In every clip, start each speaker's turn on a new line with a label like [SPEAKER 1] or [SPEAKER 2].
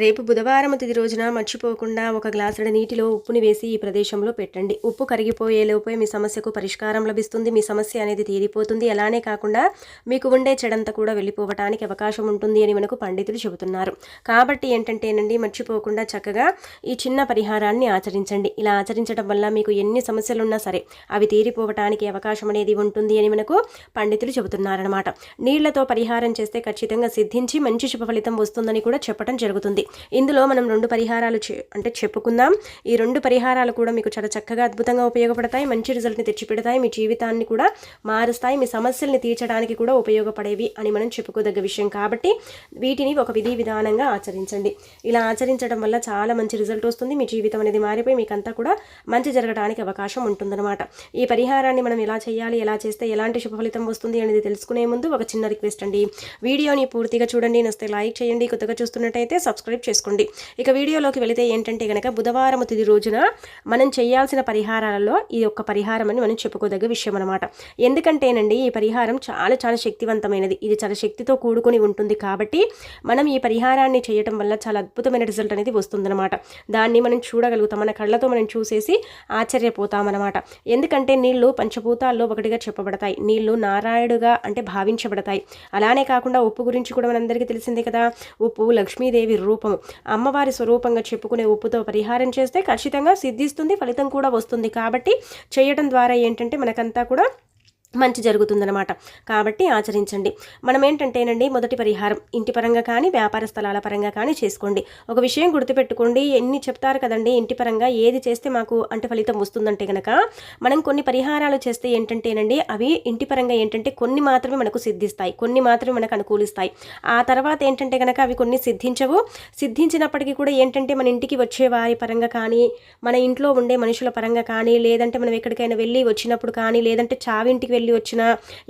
[SPEAKER 1] రేపు బుధవారం తిది రోజున మర్చిపోకుండా ఒక గ్లాసుడ నీటిలో ఉప్పుని వేసి ఈ ప్రదేశంలో పెట్టండి. ఉప్పు కరిగిపోయేలోపే మీ సమస్యకు పరిష్కారం లభిస్తుంది. మీ సమస్య అనేది తీరిపోతుంది. అలానే కాకుండా మీకు ఉండే చెడంతా కూడా వెళ్ళిపోవటానికి అవకాశం ఉంటుంది అని మనకు పండితులు చెబుతున్నారు. కాబట్టి ఏంటంటేనండి మర్చిపోకుండా చక్కగా ఈ చిన్న పరిహారాన్ని ఆచరించండి. ఇలా ఆచరించడం వల్ల మీకు ఎన్ని సమస్యలు ఉన్నా సరే అవి తీరిపోవటానికి అవకాశం అనేది ఉంటుంది అని మనకు పండితులు చెబుతున్నారనమాట నీళ్ళతో పరిహారం చేస్తే ఖచ్చితంగా సిద్ధించి మంచి శుభ ఫలితం వస్తుందని కూడా చెప్పడం జరుగుతుంది. ఇందులో మనం రెండు పరిహారాలు అంటే చెప్పుకుందాం. ఈ రెండు పరిహారాలు కూడా మీకు చాలా చక్కగా అద్భుతంగా ఉపయోగపడతాయి. మంచి రిజల్ట్ని తెచ్చిపెడతాయి. మీ జీవితాన్ని కూడా మారుస్తాయి. మీ సమస్యల్ని తీర్చడానికి కూడా ఉపయోగపడేవి అని మనం చెప్పుకోదగ్గ విషయం కాబట్టి వీటిని ఒక విధి విధానంగా ఆచరించండి. ఇలా ఆచరించడం వల్ల చాలా మంచి రిజల్ట్ వస్తుంది. మీ జీవితం అనేది మారిపోయి మీకంతా కూడా మంచి జరగడానికి అవకాశం ఉంటుందన్నమాట. ఈ పరిహారాన్ని మనం ఎలా చేయాలి? ఎలా చేస్తే ఎలాంటి శుభఫలితం వస్తుంది అనేది తెలుసుకునే ముందు ఒక చిన్న రిక్వెస్ట్ అండి. వీడియోని పూర్తిగా చూడండి. నస్తే లైక్ చేయండి. కొత్తగా చూస్తున్నట్టయితే సబ్స్క్రైబ్ సబ్స్క్రైబ్ చేసుకోండి. ఇక వీడియోలోకి వెళితే ఏంటంటే కనుక బుధవారం తిది రోజున మనం చేయాల్సిన పరిహారాలలో ఈ ఒక పరిహారం అని మనం చెప్పుకోదగ్గ విషయం అనమాట ఎందుకంటేనండి ఈ పరిహారం చాలా చాలా శక్తివంతమైనది. ఇది చాలా శక్తితో కూడుకొని ఉంటుంది కాబట్టి మనం ఈ పరిహారాన్ని చేయటం వల్ల చాలా అద్భుతమైన రిజల్ట్ అనేది వస్తుందన్నమాట. దాన్ని మనం చూడగలుగుతాం. మన కళ్ళతో మనం చూసేసి ఆశ్చర్యపోతామన్నమాట. ఎందుకంటే నీళ్ళు పంచభూతాల్లో ఒకటిగా చెప్పబడతాయి. నీళ్ళు నారాయణుడుగా అంటే భావించబడతాయి. అలానే కాకుండా ఉప్పు గురించి కూడా మనందరికీ తెలిసిందే కదా. ఉప్పు లక్ష్మీదేవి రూపం స్వరూపము అమ్మవారి స్వరూపంగా చెప్పుకునే ఉప్పుతో పరిహారం చేస్తే ఖచ్చితంగా సిద్ధిస్తుంది ఫలితం కూడా వస్తుంది. కాబట్టి చేయడం ద్వారా ఏంటంటే మనకంతా కూడా మంచి జరుగుతుందనమాట కాబట్టి ఆచరించండి. మనం ఏంటంటేనండి మొదటి పరిహారం ఇంటి పరంగా కానీ వ్యాపార స్థలాల పరంగా కానీ చేసుకోండి. ఒక విషయం గుర్తుపెట్టుకోండి ఎన్ని చెప్తారు కదండి ఇంటి పరంగా ఏది చేస్తే మాకు అంటే ఫలితం వస్తుందంటే కనుక మనం కొన్ని పరిహారాలు చేస్తే ఏంటంటేనండి అవి ఇంటి పరంగా ఏంటంటే కొన్ని మాత్రమే మనకు సిద్ధిస్తాయి కొన్ని మాత్రమే మనకు అనుకూలిస్తాయి. ఆ తర్వాత ఏంటంటే కనుక అవి కొన్ని సిద్ధించవు. సిద్ధించినప్పటికీ కూడా ఏంటంటే మన ఇంటికి వచ్చే వారి పరంగా కానీ మన ఇంట్లో ఉండే మనుషుల పరంగా కానీ లేదంటే మనం ఎక్కడికైనా వెళ్ళి వచ్చినప్పుడు కానీ లేదంటే చావింటికి వెళ్ళి వచ్చినా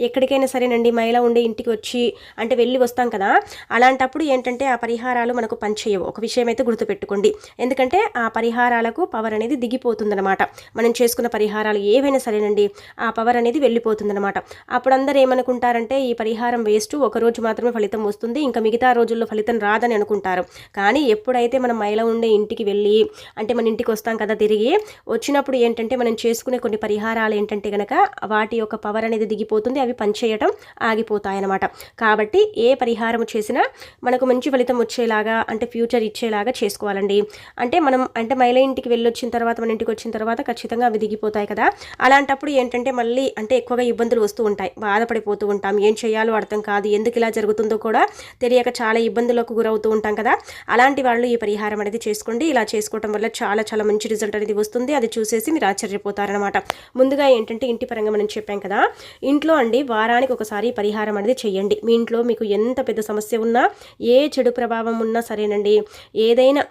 [SPEAKER 1] ఎక్కడికైనా సరేనండి మహిళ ఉండే ఇంటికి వచ్చి అంటే వెళ్ళి వస్తాం కదా. అలాంటప్పుడు ఏంటంటే ఆ పరిహారాలు మనకు పనిచేయవు. ఒక విషయం అయితే గుర్తుపెట్టుకోండి. ఎందుకంటే ఆ పరిహారాలకు పవర్ అనేది దిగిపోతుందన్నమాట. మనం చేసుకున్న పరిహారాలు ఏవైనా సరేనండి ఆ పవర్ అనేది వెళ్ళిపోతుందన్నమాట. అప్పుడు అందరూ ఏమనుకుంటారంటే ఈ పరిహారం వేస్ట్ ఒక రోజు మాత్రమే ఫలితం వస్తుంది ఇంకా మిగతా రోజుల్లో ఫలితం రాదని అనుకుంటారు. కానీ ఎప్పుడైతే మనం మహిళ ఉండే ఇంటికి వెళ్ళి అంటే మన ఇంటికి వస్తాం కదా తిరిగి వచ్చినప్పుడు ఏంటంటే మనం చేసుకునే కొన్ని పరిహారాలు ఏంటంటే కనుక వాటి యొక్క పవర్ పవర్ అనేది దిగిపోతుంది అవి పనిచేయటం ఆగిపోతాయన్నమాట. కాబట్టి ఏ పరిహారం చేసినా మనకు మంచి ఫలితం వచ్చేలాగా అంటే ఫ్యూచర్ ఇచ్చేలాగా చేసుకోవాలండి. అంటే మనం అంటే మహిళ ఇంటికి వెళ్ళొచ్చిన తర్వాత మన ఇంటికి వచ్చిన తర్వాత ఖచ్చితంగా అవి దిగిపోతాయి కదా. అలాంటప్పుడు ఏంటంటే మళ్ళీ అంటే ఎక్కువగా ఇబ్బందులు వస్తూ ఉంటాయి. బాధపడిపోతూ ఉంటాం. ఏం చేయాలో అర్థం కాదు. ఎందుకు ఇలా జరుగుతుందో కూడా తెలియక చాలా ఇబ్బందులకు గురవుతూ ఉంటాం కదా. అలాంటి వాళ్ళు ఈ పరిహారం అనేది చేసుకోండి. ఇలా చేసుకోవటం వల్ల చాలా చాలా మంచి రిజల్ట్ అనేది వస్తుంది. అది చూసేసి మీరు ఆశ్చర్యపోతారనమాట ముందుగా ఏంటంటే ఇంటి పరంగా మనం చెప్పాం కదా. ఇంట్లో అండి వారానికి ఒకసారి పరిహారం అనేది చేయండి. మీ ఇంట్లో మీకు ఎంత పెద్ద సమస్య ఉన్నా ఏ చెడు ప్రభావం ఉన్నా సరేనండి. ఏదైనా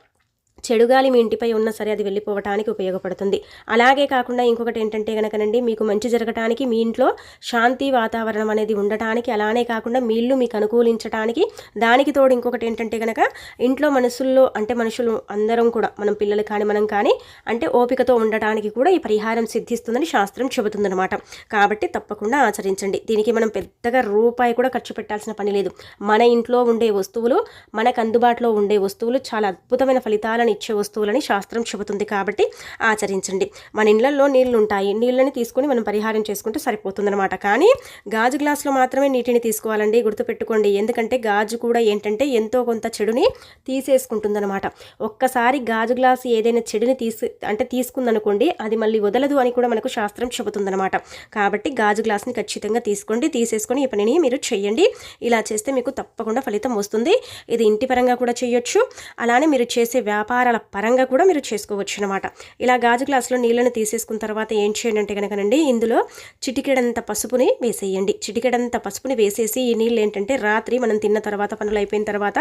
[SPEAKER 1] చెడుగాలి మీ ఇంటిపై ఉన్నా సరే అది వెళ్ళిపోవటానికి ఉపయోగపడుతుంది. అలాగే కాకుండా ఇంకొకటి ఏంటంటే కనుకనండి మీకు మంచి జరగటానికి మీ ఇంట్లో శాంతి వాతావరణం అనేది ఉండటానికి అలానే కాకుండా మీ ఇల్లు మీకు అనుకూలించడానికి దానికి తోడు ఇంకొకటి ఏంటంటే కనుక ఇంట్లో మనసుల్లో అంటే మనుషులు అందరం కూడా మనం పిల్లలు కానీ మనం కానీ అంటే ఓపికతో ఉండటానికి కూడా ఈ పరిహారం సిద్ధిస్తుందని శాస్త్రం చెబుతుందనమాట కాబట్టి తప్పకుండా ఆచరించండి. దీనికి మనం పెద్దగా రూపాయి కూడా ఖర్చు పెట్టాల్సిన పని లేదు. మన ఇంట్లో ఉండే వస్తువులు మనకు అందుబాటులో ఉండే వస్తువులు చాలా అద్భుతమైన ఫలితాలను నిత్య ఇచ్చే వస్తువులని శాస్త్రం చెబుతుంది కాబట్టి ఆచరించండి. మన ఇళ్ళలో నీళ్ళు ఉంటాయి నీళ్ళని తీసుకొని మనం పరిహారం చేసుకుంటే సరిపోతుందన్నమాట. కానీ గాజు గ్లాసులో మాత్రమే నీటిని తీసుకోవాలండి. గుర్తుపెట్టుకోండి. ఎందుకంటే గాజు కూడా ఏంటంటే ఎంతో కొంత చెడుని తీసేసుకుంటుందన్నమాట. ఒక్కసారి గాజు గ్లాసు ఏదైనా చెడుని తీసి అంటే తీసుకుందనుకోండి అది మళ్ళీ వదలదు అని కూడా మనకు శాస్త్రం చెబుతుందన్నమాట. కాబట్టి గాజు గ్లాస్ని ఖచ్చితంగా తీసుకోండి. తీసేసుకొని ఈ పనిని మీరు చేయండి. ఇలా చేస్తే మీకు తప్పకుండా ఫలితం వస్తుంది. ఇది ఇంటి పరంగా కూడా చేయొచ్చు. అలానే మీరు చేసే వ్యాపారం వ్యాపారాల పరంగా కూడా మీరు చేసుకోవచ్చు అనమాట ఇలా గాజు గ్లాసులో నీళ్ళని తీసేసుకున్న తర్వాత ఏం చేయండి అంటే కనుకనండి ఇందులో చిటికెడంత పసుపుని వేసేయండి. చిటికెడంత పసుపుని వేసేసి ఈ నీళ్ళు ఏంటంటే రాత్రి మనం తిన్న తర్వాత పనులు అయిపోయిన తర్వాత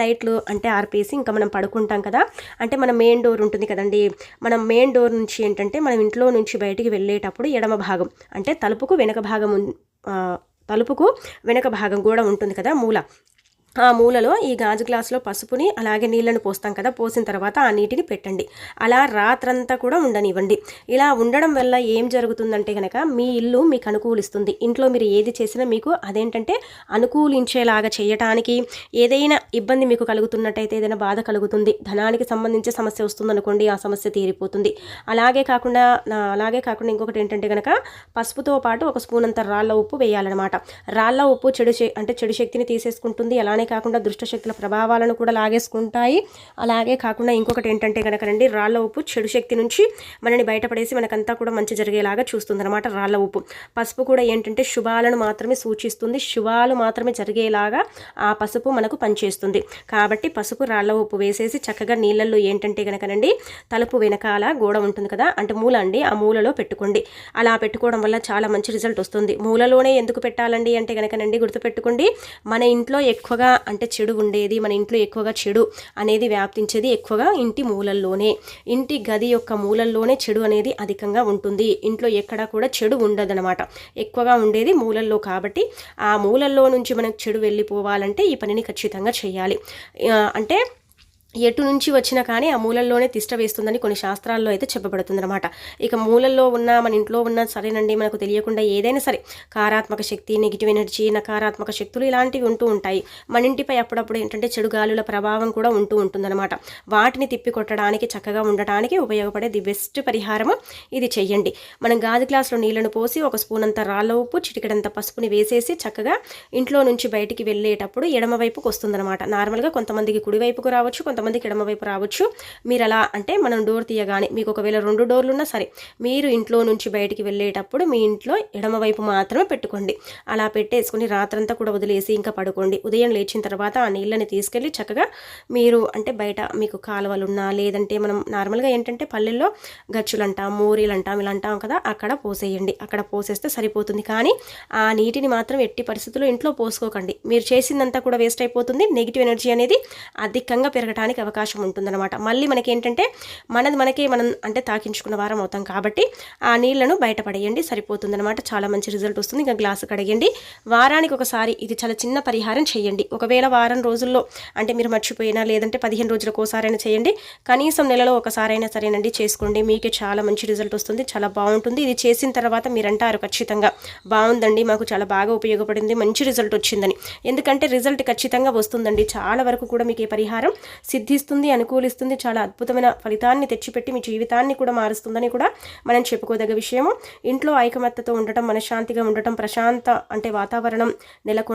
[SPEAKER 1] లైట్లు అంటే ఆర్పేసి ఇంకా మనం పడుకుంటాం కదా. అంటే మన మెయిన్ డోర్ ఉంటుంది కదండి. మనం మెయిన్ డోర్ నుంచి ఏంటంటే మనం ఇంట్లో నుంచి బయటికి వెళ్ళేటప్పుడు ఎడమ భాగం అంటే తలుపుకు వెనక భాగం తలుపుకు వెనక భాగం కూడా ఉంటుంది కదా మూల. ఆ మూలలో ఈ గాజు గ్లాసులో పసుపుని అలాగే నీళ్ళను పోస్తాం కదా పోసిన తర్వాత ఆ నీటిని పెట్టండి. అలా రాత్రంతా కూడా ఉండనివ్వండి. ఇలా ఉండడం వల్ల ఏం జరుగుతుందంటే కనుక మీ ఇల్లు మీకు అనుకూలిస్తుంది. ఇంట్లో మీరు ఏది చేసినా మీకు అదేంటంటే అనుకూలించేలాగా చేయటానికి ఏదైనా ఇబ్బంది మీకు కలుగుతున్నట్టయితే ఏదైనా బాధ కలుగుతుంది. ధనానికి సంబంధించి సమస్య వస్తుందనుకోండి ఆ సమస్య తీరిపోతుంది. అలాగే కాకుండా అలాగే కాకుండా ఇంకొకటి ఏంటంటే కనుక పసుపుతో పాటు ఒక స్పూన్ అంత రాళ్ళ ఉప్పు వేయాలన్నమాట. రాళ్ళ ఉప్పు చెడు అంటే చెడు శక్తిని తీసేసుకుంటుంది. అలానే కాకుండా దుష్టశక్తుల ప్రభావాలను కూడా లాగేసుకుంటాయి. అలాగే కాకుండా ఇంకొకటి ఏంటంటే కనుక రండి రాళ్ళ ఉప్పు చెడు శక్తి నుంచి మనని బయటపడేసి మనకంతా కూడా మంచి జరిగేలాగా చూస్తుంది అనమాట రాళ్ళ ఉప్పు పసుపు కూడా ఏంటంటే శుభాలను మాత్రమే సూచిస్తుంది. శుభాలు మాత్రమే జరిగేలాగా ఆ పసుపు మనకు పనిచేస్తుంది. కాబట్టి పసుపు రాళ్ళ ఉప్పు వేసేసి చక్కగా నీళ్ళల్లో ఏంటంటే కనుకనండి తలుపు వెనకాల గోడ ఉంటుంది కదా అంటే మూల అండి ఆ మూలలో పెట్టుకోండి. అలా పెట్టుకోవడం వల్ల చాలా మంచి రిజల్ట్ వస్తుంది. మూలలోనే ఎందుకు పెట్టాలండి అంటే కనుకనండి గుర్తుపెట్టుకోండి. మన ఇంట్లో ఎక్కువగా అంటే చెడు ఉండేది మన ఇంట్లో ఎక్కువగా చెడు అనేది వ్యాప్తించేది ఎక్కువగా ఇంటి మూలల్లోనే. ఇంటి గది యొక్క మూలల్లోనే చెడు అనేది అధికంగా ఉంటుంది. ఇంట్లో ఎక్కడా కూడా చెడు ఉండదనమాట ఎక్కువగా ఉండేది మూలల్లో కాబట్టి ఆ మూలల్లో నుంచి మనకు చెడు వెళ్ళిపోవాలంటే ఈ పనిని ఖచ్చితంగా చేయాలి. అంటే ఎటు నుంచి వచ్చినా కానీ ఆ మూలల్లోనే తిష్ట వేస్తుందని కొన్ని శాస్త్రాల్లో అయితే చెప్పబడుతుందన్నమాట. ఇక మూలల్లో ఉన్న మన ఇంట్లో ఉన్న సరేనండి మనకు తెలియకుండా ఏదైనా సరే కారాత్మక శక్తి నెగిటివ్ ఎనర్జీ నకారాత్మక శక్తులు ఇలాంటివి ఉంటూ ఉంటాయి. మన ఇంటిపై అప్పుడప్పుడు ఏంటంటే చెడు గాలుల ప్రభావం కూడా ఉంటూ ఉంటుందన్నమాట. వాటిని తిప్పి కొట్టడానికి చక్కగా ఉండటానికి ఉపయోగపడే ది బెస్ట్ పరిహారము ఇది చెయ్యండి. మనం గాజు గ్లాసులో నీళ్ళను పోసి ఒక స్పూన్ అంత రాళ్ళ ఉప్పు చిటికడంత పసుపుని వేసేసి చక్కగా ఇంట్లో నుంచి బయటికి వెళ్ళేటప్పుడు ఎడమ వైపుకు వస్తుందన్నమాట నార్మల్గా కొంతమందికి కుడివైపుకు రావచ్చు కొంతమంది కొంతమందికి ఎడమవైపు రావచ్చు. మీరు అలా అంటే మనం డోర్ తీయగానే మీకు ఒకవేళ రెండు డోర్లు ఉన్నా సరే మీరు ఇంట్లో నుంచి బయటికి వెళ్ళేటప్పుడు మీ ఇంట్లో ఎడమవైపు మాత్రమే పెట్టుకోండి. అలా పెట్టేసుకుని రాత్రంతా కూడా వదిలేసి ఇంకా పడుకోండి. ఉదయం లేచిన తర్వాత ఆ నీళ్ళని తీసుకెళ్ళి చక్కగా మీరు అంటే బయట మీకు కాలువలు ఉన్నా లేదంటే మనం నార్మల్గా ఏంటంటే పల్లెల్లో గచ్చులు అంటాం మూరీలు అంటాం ఇలా అంటాం కదా అక్కడ పోసేయండి. అక్కడ పోసేస్తే సరిపోతుంది. కానీ ఆ నీటిని మాత్రం ఎట్టి పరిస్థితుల్లో ఇంట్లో పోసుకోకండి. మీరు చేసిందంతా కూడా వేస్ట్ అయిపోతుంది. నెగిటివ్ ఎనర్జీ అనేది అధికంగా పెరగటానికి రావడానికి అవకాశం ఉంటుందన్నమాట. మళ్ళీ మనకి ఏంటంటే మనది మనకి మనం అంటే తాకించుకున్న వారం అవుతాం కాబట్టి ఆ నీళ్ళను బయటపడేయండి సరిపోతుందన్నమాట. చాలా మంచి రిజల్ట్ వస్తుంది. ఇంకా గ్లాస్ కడగండి. వారానికి ఒకసారి ఇది చాలా చిన్న పరిహారం చేయండి. ఒకవేళ వారం రోజుల్లో అంటే మీరు మర్చిపోయినా లేదంటే పదిహేను రోజులకు ఒకసారైనా చేయండి. కనీసం నెలలో ఒకసారైనా సరేనండి చేసుకోండి. మీకే చాలా మంచి రిజల్ట్ వస్తుంది. చాలా బాగుంటుంది. ఇది చేసిన తర్వాత మీరు అంటారు ఖచ్చితంగా బాగుందండి మాకు చాలా బాగా ఉపయోగపడింది మంచి రిజల్ట్ వచ్చిందని. ఎందుకంటే రిజల్ట్ ఖచ్చితంగా వస్తుందండి. చాలా వరకు కూడా మీకు ఈ పరిహారం సిద్ధిస్తుంది అనుకూలిస్తుంది చాలా అద్భుతమైన ఫలితాన్ని తెచ్చిపెట్టి మీ జీవితాన్ని కూడా మారుస్తుందని కూడా మనం చెప్పుకోదగ్గ విషయము. ఇంట్లో ఐకమత్యతో ఉండటం మనశ్శాంతిగా ఉండటం ప్రశాంత అంటే వాతావరణం నెలకు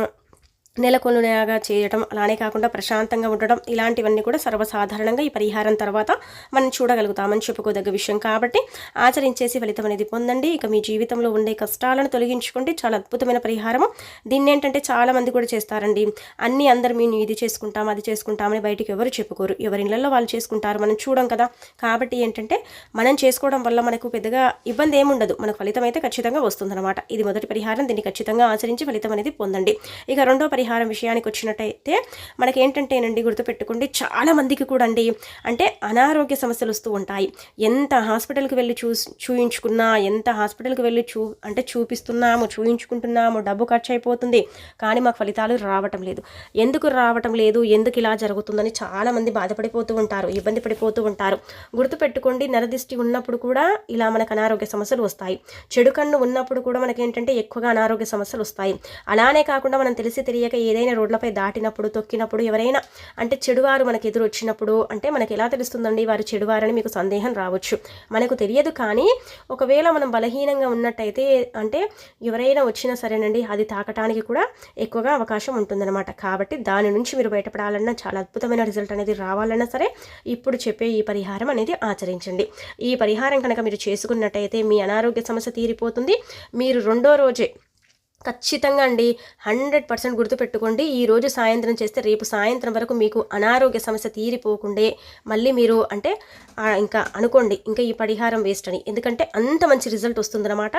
[SPEAKER 1] నెలకొల్లునేగా చేయటం అలానే కాకుండా ప్రశాంతంగా ఉండడం ఇలాంటివన్నీ కూడా సర్వసాధారణంగా ఈ పరిహారం తర్వాత మనం చూడగలుగుతామని చెప్పుకోదగ్గ విషయం. కాబట్టి ఆచరించేసి ఫలితం అనేది పొందండి. ఇక మీ జీవితంలో ఉండే కష్టాలను తొలగించుకుంటే చాలా అద్భుతమైన పరిహారము. దీన్ని ఏంటంటే చాలామంది కూడా చేస్తారండి. అన్ని అందరు మేము ఇది చేసుకుంటాం అది చేసుకుంటామని బయటికి ఎవరు చెప్పుకోరు. ఎవరి వాళ్ళు చేసుకుంటారు. మనం చూడం కదా. కాబట్టి ఏంటంటే మనం చేసుకోవడం వల్ల మనకు పెద్దగా ఇబ్బంది ఏముండదు మనకు ఫలితం అయితే ఖచ్చితంగా వస్తుందన్నమాట. ఇది మొదటి పరిహారం. దీన్ని ఖచ్చితంగా ఆచరించి ఫలితం అనేది పొందండి. ఇక రెండో పరిహారం విషయానికి వచ్చినట్టయితే మనకి ఏంటంటేనండి గుర్తుపెట్టుకోండి చాలా మందికి కూడా అండి అంటే అనారోగ్య సమస్యలు వస్తూ ఉంటాయి. ఎంత హాస్పిటల్కి వెళ్ళి చూ చూయించుకున్నా ఎంత హాస్పిటల్కి వెళ్ళి చూ అంటే చూపిస్తున్నాము చూయించుకుంటున్నాము డబ్బు ఖర్చు అయిపోతుంది కానీ మాకు ఫలితాలు రావటం లేదు. ఎందుకు రావటం లేదు? ఎందుకు ఇలా జరుగుతుందని చాలామంది బాధపడిపోతూ ఉంటారు ఇబ్బంది పడిపోతూ ఉంటారు. గుర్తుపెట్టుకోండి నరదిష్టి ఉన్నప్పుడు కూడా ఇలా మనకు అనారోగ్య సమస్యలు వస్తాయి. చెడు కన్ను ఉన్నప్పుడు కూడా మనకేంటంటే ఎక్కువగా అనారోగ్య సమస్యలు వస్తాయి. అలానే కాకుండా మనం తెలిసి తెలియక లేక ఏదైనా రోడ్లపై దాటినప్పుడు తొక్కినప్పుడు ఎవరైనా అంటే చెడువారు మనకు ఎదురు వచ్చినప్పుడు అంటే మనకి ఎలా తెలుస్తుందండి వారు చెడువారని మీకు సందేహం రావచ్చు. మనకు తెలియదు కానీ ఒకవేళ మనం బలహీనంగా ఉన్నట్టయితే అంటే ఎవరైనా వచ్చినా సరేనండి అది తాకటానికి కూడా ఎక్కువగా అవకాశం ఉంటుందన్నమాట. కాబట్టి దాని నుంచి మీరు బయటపడాలన్నా చాలా అద్భుతమైన రిజల్ట్ అనేది రావాలన్నా సరే ఇప్పుడు చెప్పే ఈ పరిహారం అనేది ఆచరించండి. ఈ పరిహారం కనుక మీరు చేసుకున్నట్టయితే మీ అనారోగ్య సమస్య తీరిపోతుంది. మీరు రెండో రోజే ఖచ్చితంగా అండి. హండ్రెడ్ పర్సెంట్ గుర్తుపెట్టుకోండి. ఈరోజు సాయంత్రం చేస్తే రేపు సాయంత్రం వరకు మీకు అనారోగ్య సమస్య తీరిపోకుండే మళ్ళీ మీరు అంటే ఇంకా అనుకోండి ఇంకా ఈ పరిహారం వేస్ట్ అని. ఎందుకంటే అంత మంచి రిజల్ట్ వస్తుందన్నమాట.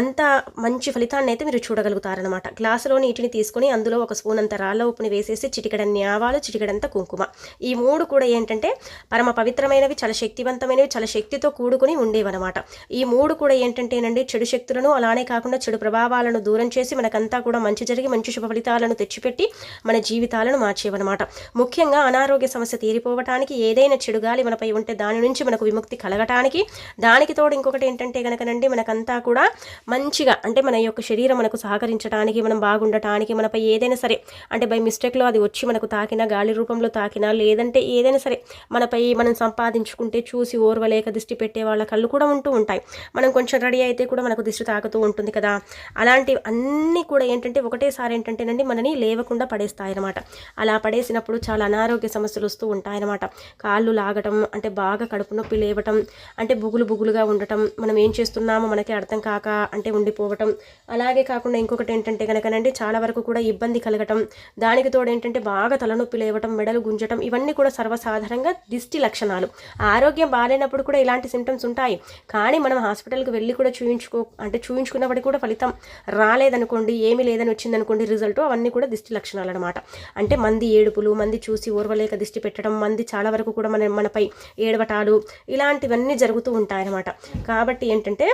[SPEAKER 1] అంత మంచి ఫలితాన్ని అయితే మీరు చూడగలుగుతారనమాట గ్లాసులో నీటిని తీసుకొని అందులో ఒక స్పూన్ అంత రాళ్ళ ఉప్పుని వేసేసి చిటికడన్ని ఆవాలు చిటికడంత కుంకుమ. ఈ మూడు కూడా ఏంటంటే పరమ పవిత్రమైనవి చాలా శక్తివంతమైనవి చాలా శక్తితో కూడుకుని ఉండేవన్నమాట. ఈ మూడు కూడా ఏంటంటేనండి చెడు శక్తులను అలానే కాకుండా చెడు ప్రభావాలను దూరం చేసి మనకంతా కూడా మంచి జరిగి మంచి శుభ ఫలితాలను తెచ్చిపెట్టి మన జీవితాలను మార్చేవన్నమాట. ముఖ్యంగా అనారోగ్య సమస్య తీరిపోవటానికి ఏదైనా చెడు గాలి మనపై ఉంటే దాని నుంచి మనకు విముక్తి కలగటానికి దానికి తోడు ఇంకొకటి ఏంటంటే కనుకనండి మనకంతా కూడా మంచిగా అంటే మన యొక్క శరీరం మనకు సహకరించడానికి మనం బాగుండటానికి మనపై ఏదైనా సరే అంటే బై మిస్టేక్లో అది వచ్చి మనకు తాకినా గాలి రూపంలో తాకినా లేదంటే ఏదైనా సరే మనపై మనం సంపాదించుకుంటే చూసి ఓర్వలేక దిష్టి పెట్టే వాళ్ళ కళ్ళు కూడా ఉంటూ ఉంటాయి. మనం కొంచెం రెడీ అయితే కూడా మనకు దిష్టి తాకుతూ ఉంటుంది కదా. అలాంటి అన్ని కూడా ఏంటంటే ఒకటేసారి ఏంటంటేనండి మనని లేవకుండా పడేస్తాయన్నమాట. అలా పడేసినప్పుడు చాలా అనారోగ్య సమస్యలు వస్తూ ఉంటాయన్నమాట. కాళ్ళు లాగటం అంటే బాగా కడుపు నొప్పి లేవటం అంటే బుగులు బుగులుగా ఉండటం మనం ఏం చేస్తున్నామో మనకి అర్థం కాక అంటే ఉండిపోవటం. అలాగే కాకుండా ఇంకొకటి ఏంటంటే కనుకనండి చాలా వరకు కూడా ఇబ్బంది కలగటం దానికి తోడు ఏంటంటే బాగా తలనొప్పి లేవటం మెడలు గుంజటం ఇవన్నీ కూడా సర్వసాధారణంగా దిష్టి లక్షణాలు. ఆరోగ్యం బాగాలేనప్పుడు కూడా ఇలాంటి సిమ్టమ్స్ ఉంటాయి. కానీ మనం హాస్పిటల్కి వెళ్ళి కూడా చూయించుకో అంటే చూయించుకున్నప్పటికీ కూడా ఫలితం రాలేదని అనుకోండి ఏమీ లేదని వచ్చిందనుకోండి రిజల్ట్ అవన్నీ కూడా దిష్టి లక్షణాలు అనమాట అంటే మంది ఏడుపులు మంది చూసి ఓర్వలేక దిష్టి పెట్టడం మంది చాలా వరకు కూడా మన మనపై ఏడవటాలు ఇలాంటివన్నీ జరుగుతూ ఉంటాయన్నమాట. కాబట్టి ఏంటంటే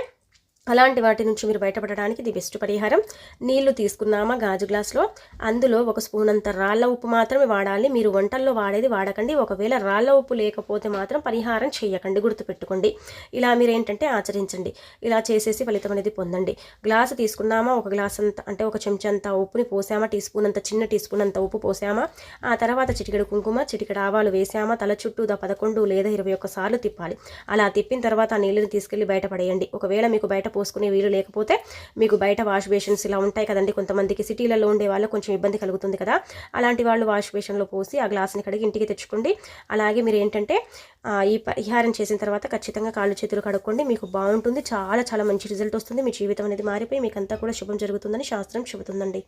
[SPEAKER 1] అలాంటి వాటి నుంచి మీరు బయటపడడానికి ఇది బెస్ట్ పరిహారం. నీళ్ళు తీసుకున్నామా గాజు గ్లాస్లో? అందులో ఒక స్పూన్ అంత రాళ్ళ ఉప్పు మాత్రమే వాడాలి. మీరు వంటల్లో వాడేది వాడకండి. ఒకవేళ రాళ్ళ ఉప్పు లేకపోతే మాత్రం పరిహారం చేయకండి గుర్తుపెట్టుకోండి. ఇలా మీరు ఏంటంటే ఆచరించండి. ఇలా చేసేసి ఫలితం అనేది పొందండి. గ్లాసు తీసుకున్నామా? ఒక గ్లాస్ అంత అంటే ఒక చెంచా అంత ఉప్పుని పోసామా? టీ స్పూన్ అంత చిన్న టీ స్పూన్ అంత ఉప్పు పోసామా? ఆ తర్వాత చిటికెడు కుంకుమ చిటికెడు ఆవాలు వేసామా? తల చుట్టూ దా పదకొండు లేదా ఇరవై ఒక్క సార్లు తిప్పాలి. అలా తిప్పిన తర్వాత ఆ నీళ్ళని తీసుకెళ్ళి బయటపడేయండి ఒకవేళ మీకు బయట పోసుకునే వీలు లేకపోతే మీకు బయట వాష్ బేషన్స్ ఇలా ఉంటాయి కదండి. కొంతమందికి సిటీలలో ఉండే వాళ్ళు కొంచెం ఇబ్బంది కలుగుతుంది కదా. అలాంటి వాళ్ళు వాష్ బేషన్లో పోసి ఆ గ్లాస్ని కడిగి ఇంటికి తెచ్చుకోండి. అలాగే మీరు ఏంటంటే ఈ పరిహారం చేసిన తర్వాత ఖచ్చితంగా కాళ్ళు చేతులు కడుక్కోండి. మీకు బాగుంటుంది. చాలా చాలా మంచి రిజల్ట్ వస్తుంది. మీ జీవితం అనేది మారిపోయి మీకంతా కూడా శుభం జరుగుతుందని శాస్త్రం చెబుతుందండి.